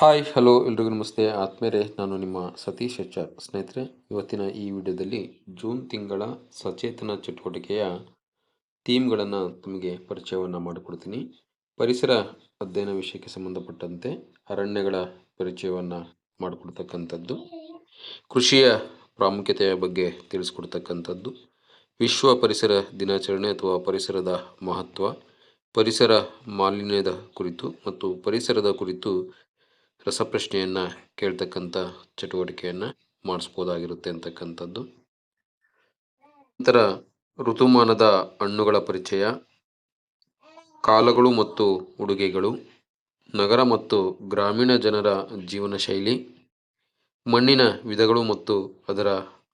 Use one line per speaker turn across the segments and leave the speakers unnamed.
Hi, hello ಎಲ್ರಿಗೂ ನಮಸ್ತೆ. ಆತ್ಮೇರೆ ನಾನು ನಿಮ್ಮ ಸತೀಶ್ ಎಚ್ ಸ್ನೇಹಿತರೆ. ಇವತ್ತಿನ ಈ ವಿಡಿಯೋದಲ್ಲಿ ಜೂನ್ ತಿಂಗಳ ಸಚೇತನ ಚಟುವಟಿಕೆಯ ಥೀಮ್ಗಳನ್ನು ತಮಗೆ ಪರಿಚಯವನ್ನು ಮಾಡಿಕೊಡ್ತೀನಿ. ಪರಿಸರ ಅಧ್ಯಯನ ವಿಷಯಕ್ಕೆ ಸಂಬಂಧಪಟ್ಟಂತೆ ಅರಣ್ಯಗಳ ಪರಿಚಯವನ್ನು ಮಾಡಿಕೊಡ್ತಕ್ಕಂಥದ್ದು, ಕೃಷಿಯ ಪ್ರಾಮುಖ್ಯತೆಯ ಬಗ್ಗೆ ತಿಳಿಸ್ಕೊಡ್ತಕ್ಕಂಥದ್ದು, ವಿಶ್ವ ಪರಿಸರ ದಿನಾಚರಣೆ ಅಥವಾ ಪರಿಸರದ ಮಹತ್ವ, ಪರಿಸರ ಮಾಲಿನ್ಯದ ಕುರಿತು ಮತ್ತು ಪರಿಸರದ ಕುರಿತು ರಸಪ್ರಶ್ನೆಯನ್ನು ಕೇಳ್ತಕ್ಕಂಥ ಚಟುವಟಿಕೆಯನ್ನು ಮಾಡಿಸ್ಬೋದಾಗಿರುತ್ತೆ ಅಂತಕ್ಕಂಥದ್ದು. ನಂತರ ಋತುಮಾನದ ಹಣ್ಣುಗಳ ಪರಿಚಯ. ಕಾಲಗಳು ಮತ್ತು ಉಡುಗೆಗಳು. ನಗರ ಮತ್ತು ಗ್ರಾಮೀಣ ಜನರ ಜೀವನ ಶೈಲಿ. ಮಣ್ಣಿನ ವಿಧಗಳು ಮತ್ತು ಅದರ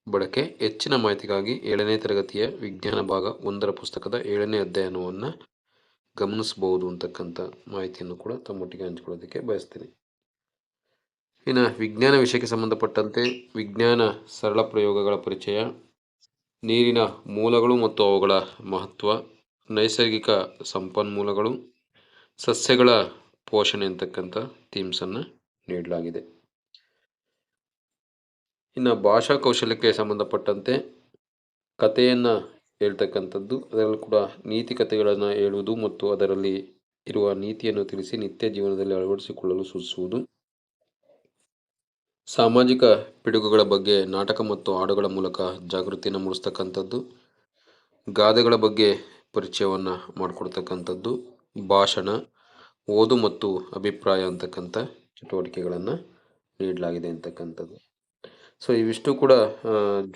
ಬಳಕೆ. ಹೆಚ್ಚಿನ ಮಾಹಿತಿಗಾಗಿ ಏಳನೇ ತರಗತಿಯ ವಿಜ್ಞಾನ ಭಾಗ ಒಂದರ ಪುಸ್ತಕದ ಏಳನೇ ಅಧ್ಯಯನವನ್ನು ಗಮನಿಸಬಹುದು ಅಂತಕ್ಕಂಥ ಮಾಹಿತಿಯನ್ನು ಕೂಡ ತಮ್ಮೊಟ್ಟಿಗೆ ಹಂಚಿಕೊಳ್ಳೋದಕ್ಕೆ ಬಯಸ್ತೀನಿ. ಇನ್ನು ವಿಜ್ಞಾನ ವಿಷಯಕ್ಕೆ ಸಂಬಂಧಪಟ್ಟಂತೆ ವಿಜ್ಞಾನ ಸರಳ ಪ್ರಯೋಗಗಳ ಪರಿಚಯ, ನೀರಿನ ಮೂಲಗಳು ಮತ್ತು ಅವುಗಳ ಮಹತ್ವ, ನೈಸರ್ಗಿಕ ಸಂಪನ್ಮೂಲಗಳು, ಸಸ್ಯಗಳ ಪೋಷಣೆ ಅಂತಕ್ಕಂಥ ಥೀಮ್ಸನ್ನು ನೀಡಲಾಗಿದೆ. ಇನ್ನು ಭಾಷಾ ಕೌಶಲ್ಯಕ್ಕೆ ಸಂಬಂಧಪಟ್ಟಂತೆ ಕಥೆಯನ್ನು ಹೇಳ್ತಕ್ಕಂಥದ್ದು, ಅದರಲ್ಲೂ ಕೂಡ ನೀತಿ ಕಥೆಗಳನ್ನು ಹೇಳುವುದು ಮತ್ತು ಅದರಲ್ಲಿ ಇರುವ ನೀತಿಯನ್ನು ತಿಳಿಸಿ ನಿತ್ಯ ಜೀವನದಲ್ಲಿ ಅಳವಡಿಸಿಕೊಳ್ಳಲು ಸೂಚಿಸುವುದು. ಸಾಮಾಜಿಕ ಪಿಡುಗುಗಳ ಬಗ್ಗೆ ನಾಟಕ ಮತ್ತು ಹಾಡುಗಳ ಮೂಲಕ ಜಾಗೃತಿಯನ್ನು ಮೂಡಿಸ್ತಕ್ಕಂಥದ್ದು, ಗಾದೆಗಳ ಬಗ್ಗೆ ಪರಿಚಯವನ್ನು ಮಾಡಿಕೊಡ್ತಕ್ಕಂಥದ್ದು, ಭಾಷಣ, ಓದು ಮತ್ತು ಅಭಿಪ್ರಾಯ ಅಂತಕ್ಕಂಥ ಚಟುವಟಿಕೆಗಳನ್ನು ನೀಡಲಾಗಿದೆ ಅಂತಕ್ಕಂಥದ್ದು. ಸೊ ಇವಿಷ್ಟು ಕೂಡ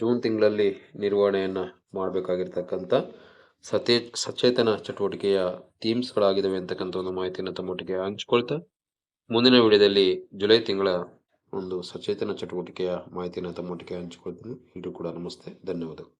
ಜೂನ್ ತಿಂಗಳಲ್ಲಿ ನಿರ್ವಹಣೆಯನ್ನು ಮಾಡಬೇಕಾಗಿರ್ತಕ್ಕಂಥ ಸಚೇ ಸಚೇತನ ಚಟುವಟಿಕೆಯ ಥೀಮ್ಸ್ಗಳಾಗಿದ್ದಾವೆ ಅಂತಕ್ಕಂಥ ಒಂದು ಮಾಹಿತಿಯನ್ನು ತಮ್ಮೊಟ್ಟಿಗೆ ಹಂಚ್ಕೊಳ್ತಾ ಮುಂದಿನ ವಿಡಿಯೋದಲ್ಲಿ ಜುಲೈ ತಿಂಗಳ ಒಂದು ಸಚೇತನ ಚಟುವಟಿಕೆಯ ಮಾಹಿತಿಯನ್ನು ತಮ್ಮೊಟ್ಟಿಗೆ ಹಂಚಿಕೊಳ್ತೀನಿ ಎಲ್ಲರೂ ಕೂಡ ನಮಸ್ತೆ ಧನ್ಯವಾದಗಳು